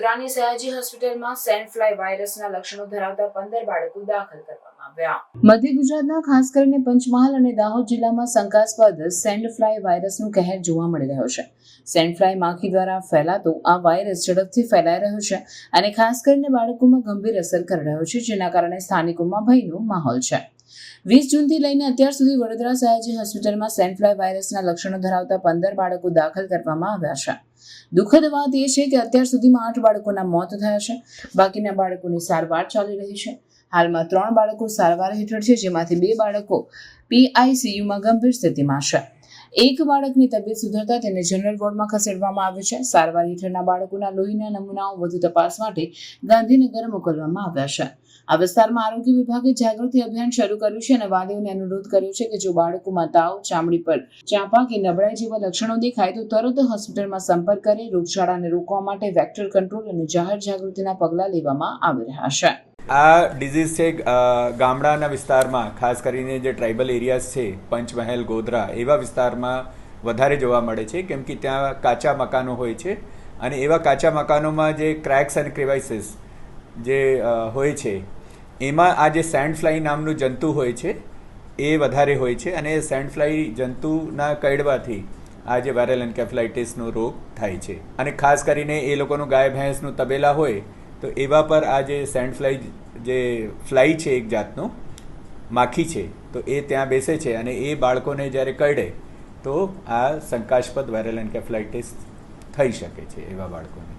વડોદરાની સયાજી હોસ્પિટલમાં Saint fly વાયરસના લક્ષણો ધરાવતા પંદર બાળકો દાખલ કરવામાં આવ્યા. મધ્ય ગુજરાતના ખાસ કરીને પંચમહાલ અને દાહોદ જિલ્લામાં શંકાસ્પદ સેન્ડ ફ્લાય વાયરસનું કહેર જોવા મળી રહ્યો છે. સેન્ડ ફ્લાય માખી દ્વારા ફેલાતો આ વાયરસ ઝડપથી ફેલાઈ રહ્યો છે અને ખાસ કરીને બાળકોમાં ગંભીર અસર કરી રહ્યો છે, જેના કારણે સ્થાનિકોમાં ભયનો માહોલ છે. વીસ જૂનથી લઈને અત્યાર સુધી વડોદરા સયાજી હોસ્પિટલમાં સેન્ટ ફ્લાય વાયરસના લક્ષણો ધરાવતા પંદર બાળકો દાખલ કરવામાં આવ્યા છે. દુઃખદ વાત એ છે કે અત્યાર સુધીમાં આઠ બાળકોના મોત થયા છે. બાકીના બાળકોની સારવાર ચાલી રહી છે. હાલમાં ત્રણ બાળકો સારવાર હેઠળ છે, જેમાંથી બે બાળકો પીઆઈસીયુમાં ગંભીર સ્થિતિમાં છે. એક બાળકની તબિયત સુધરતા તેને જનરલ વોર્ડમાં ખસેડવામાં આવ્યો છે. સારવાર હેઠળના બાળકોના લોહીના નમૂનાઓ વધુ તપાસ માટે ગાંધીનગર મોકલવામાં આવ્યા છે. આ વિસ્તારમાં આરોગ્ય વિભાગે જાગૃતિ અભિયાન શરૂ કર્યું છે અને વાલીઓને અનુરોધ કર્યો છે કે જો બાળકોમાં તાવ, ચામડી પર ચાંપા કે નબળાઈ જેવા લક્ષણો દેખાય તો તરત હોસ્પિટલમાં સંપર્ક કરી, રોગચાળાને રોકવા માટે વેક્ટર કંટ્રોલ અને જાહેર જાગૃતિના પગલાં લેવામાં આવી રહ્યા છે. આ ડિઝીઝ છે ગામડાના વિસ્તારમાં, ખાસ કરીને જે ટ્રાઇબલ એરિયાઝ છે, પંચમહેલ, ગોધરા, એવા વિસ્તારમાં વધારે જોવા મળે છે, કેમ કે ત્યાં કાચા મકાનો હોય છે અને એવા કાચા મકાનોમાં જે ક્રેક્સ અને ક્રિવાઇસીસ જે હોય છે, એમાં આ જે સેન્ડ ફ્લાય નામનું જંતુ હોય છે, એ વધારે હોય છે અને સેન્ડ ફ્લાય જંતુના કરડવાથી આ જે વાયરલ એન્કેફલાઇટિસનો રોગ થાય છે. અને ખાસ કરીને એ લોકોનું ગાય, ભેંસનું તબેલા હોય તો એવા પર આ જે સેન્ડ ફ્લાય જે ફ્લાય છે એક જાતનો, માખી છે, તો એ ત્યાં બેસે છે અને એ બાળકોને જ્યારે કરડે, તો આ શંકાસ્પદ વાયરલ એન્કેફલાઇટિસ થઈ શકે છે એવા બાળકોને.